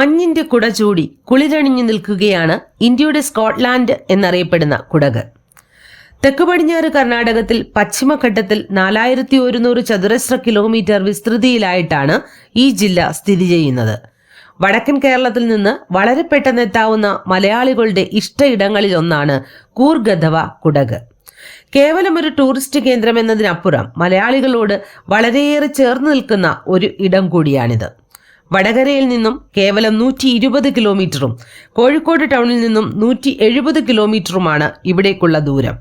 മഞ്ഞിന്റെ കുട ചൂടി കുളിരണിഞ്ഞു നിൽക്കുകയാണ് ഇന്ത്യയുടെ സ്കോട്ട്ലാൻഡ് എന്നറിയപ്പെടുന്ന കുടക്. തെക്ക് പടിഞ്ഞാറ് കർണാടകത്തിൽ പശ്ചിമഘട്ടത്തിൽ നാലായിരത്തി ഒരുന്നൂറ് ചതുരശ്ര കിലോമീറ്റർ വിസ്തൃതിയിലായിട്ടാണ് ഈ ജില്ല സ്ഥിതി ചെയ്യുന്നത്. വടക്കൻ കേരളത്തിൽ നിന്ന് വളരെ പെട്ടെന്ന് എത്താവുന്ന മലയാളികളുടെ ഇഷ്ടയിടങ്ങളിൽ ഒന്നാണ് കൂർഗ് അഥവാ കുടക്. കേവലം ഒരു ടൂറിസ്റ്റ് കേന്ദ്രം എന്നതിനപ്പുറം മലയാളികളോട് വളരെയേറെ ചേർന്ന് നിൽക്കുന്ന ഒരു ഇടം കൂടിയാണിത്. വടകരയിൽ നിന്നും കേവലം നൂറ്റി ഇരുപത് കിലോമീറ്ററും കോഴിക്കോട് ടൗണിൽ നിന്നും നൂറ്റി എഴുപത് കിലോമീറ്ററുമാണ് ഇവിടേക്കുള്ള ദൂരം.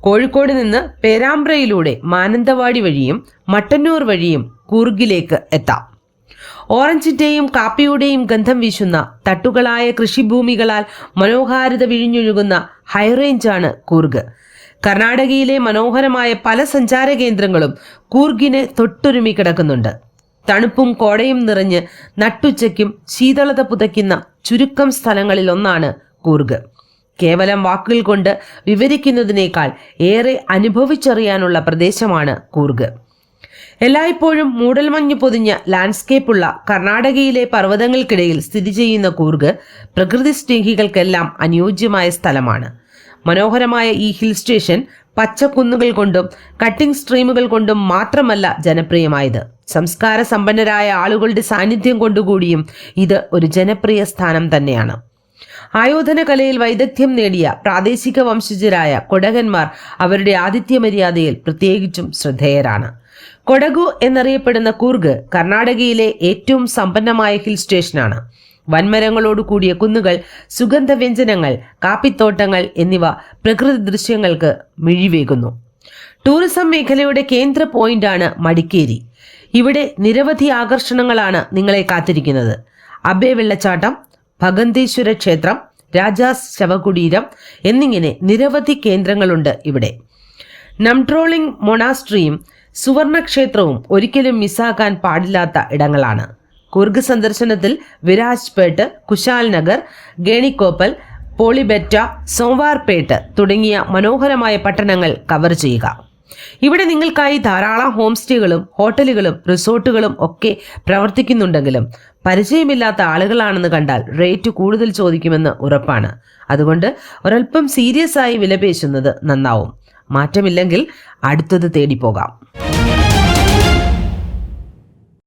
കോഴിക്കോട് നിന്ന് പേരാമ്പ്രയിലൂടെ മാനന്തവാടി വഴിയും മട്ടന്നൂർ വഴിയും കൂർഗിലേക്ക് എത്താം. ഓറഞ്ചിന്റെയും കാപ്പിയുടെയും ഗന്ധം വീശുന്ന തട്ടുകളായ കൃഷിഭൂമികളാൽ മനോഹാരിത വിഴിഞ്ഞൊഴുകുന്ന ഹൈറേഞ്ചാണ് കൂർഗ്. കർണാടകയിലെ മനോഹരമായ പല സഞ്ചാര കേന്ദ്രങ്ങളും കൂർഗിന് തൊട്ടുരുമി കിടക്കുന്നുണ്ട്. തണുപ്പും കോടയും നിറഞ്ഞ് നട്ടുച്ചയ്ക്കും ശീതളത പുതയ്ക്കുന്ന ചുരുക്കം സ്ഥലങ്ങളിൽ ഒന്നാണ് കൂർഗ്. കേവലം വാക്കുകൾ കൊണ്ട് വിവരിക്കുന്നതിനേക്കാൾ ഏറെ അനുഭവിച്ചറിയാനുള്ള പ്രദേശമാണ് കൂർഗ്. എല്ലായ്പ്പോഴും മൂടൽമഞ്ഞ് പൊതിഞ്ഞ ലാൻഡ്സ്കേപ്പുള്ള കർണാടകയിലെ പർവതങ്ങൾക്കിടയിൽ സ്ഥിതി ചെയ്യുന്ന കൂർഗ് പ്രകൃതി സ്നേഹികൾക്കെല്ലാം അനുയോജ്യമായ സ്ഥലമാണ്. മനോഹരമായ ഈ ഹിൽ സ്റ്റേഷൻ പച്ചക്കുന്നുകൾ കൊണ്ടും കട്ടിംഗ് സ്ട്രീമുകൾ കൊണ്ടും മാത്രമല്ല ജനപ്രിയമായത്. സംസ്കാര സമ്പന്നരായ ആളുകളുടെ സാന്നിധ്യം കൊണ്ടുകൂടിയും ഇത് ഒരു ജനപ്രിയ സ്ഥാനം തന്നെയാണ്. ആയോധന കലയിൽ വൈദഗ്ധ്യം നേടിയ പ്രാദേശിക വംശജരായ കൊടകന്മാർ അവരുടെ ആതിഥ്യ മര്യാദയിൽ പ്രത്യേകിച്ചും ശ്രദ്ധേയരാണ്. കൊടഗു എന്നറിയപ്പെടുന്ന കൂർഗ് കർണാടകയിലെ ഏറ്റവും സമ്പന്നമായ ഹിൽ സ്റ്റേഷനാണ്. വൻമരങ്ങളോട് കൂടിയ കുന്നുകൾ സുഗന്ധവ്യഞ്ജനങ്ങൾ കാപ്പിത്തോട്ടങ്ങൾ എന്നിവ പ്രകൃതി ദൃശ്യങ്ങൾക്ക് മിഴിവേകുന്നു. ടൂറിസം മേഖലയുടെ കേന്ദ്ര പോയിന്റാണ് മടിക്കേരി. ഇവിടെ നിരവധി ആകർഷണങ്ങളാണ് നിങ്ങളെ കാത്തിരിക്കുന്നത്. അബേ വെള്ളച്ചാട്ടം ഭഗന്തീശ്വര ക്ഷേത്രം രാജാസ് ശവകുടീരം എന്നിങ്ങനെ നിരവധി കേന്ദ്രങ്ങളുണ്ട് ഇവിടെ. നംട്രോളിംഗ് മൊണാസ്ട്രിയും സുവർണക്ഷേത്രവും ഒരിക്കലും മിസ്സാക്കാൻ പാടില്ലാത്ത ഇടങ്ങളാണ്. കുർഗ് സന്ദർശനത്തിൽ വിരാജ്പേട്ട് കുശാൽ നഗർ ഗേണിക്കോപ്പൽ പോളിബെറ്റ സോംവാർപേട്ട് തുടങ്ങിയ മനോഹരമായ പട്ടണങ്ങൾ കവർ ചെയ്യുക. ഇവിടെ നിങ്ങൾക്കായി ധാരാളം ഹോം സ്റ്റേകളും ഹോട്ടലുകളും റിസോർട്ടുകളും ഒക്കെ പ്രവർത്തിക്കുന്നുണ്ടെങ്കിലും പരിചയമില്ലാത്ത ആളുകളാണെന്ന് കണ്ടാൽ റേറ്റ് കൂടുതൽ ചോദിക്കുമെന്ന് ഉറപ്പാണ്. അതുകൊണ്ട് ഒരൽപ്പം സീരിയസ് ആയി വിലപേശുന്നത് നന്നാവും. മാറ്റമില്ലെങ്കിൽ അടുത്തത് തേടി പോകാം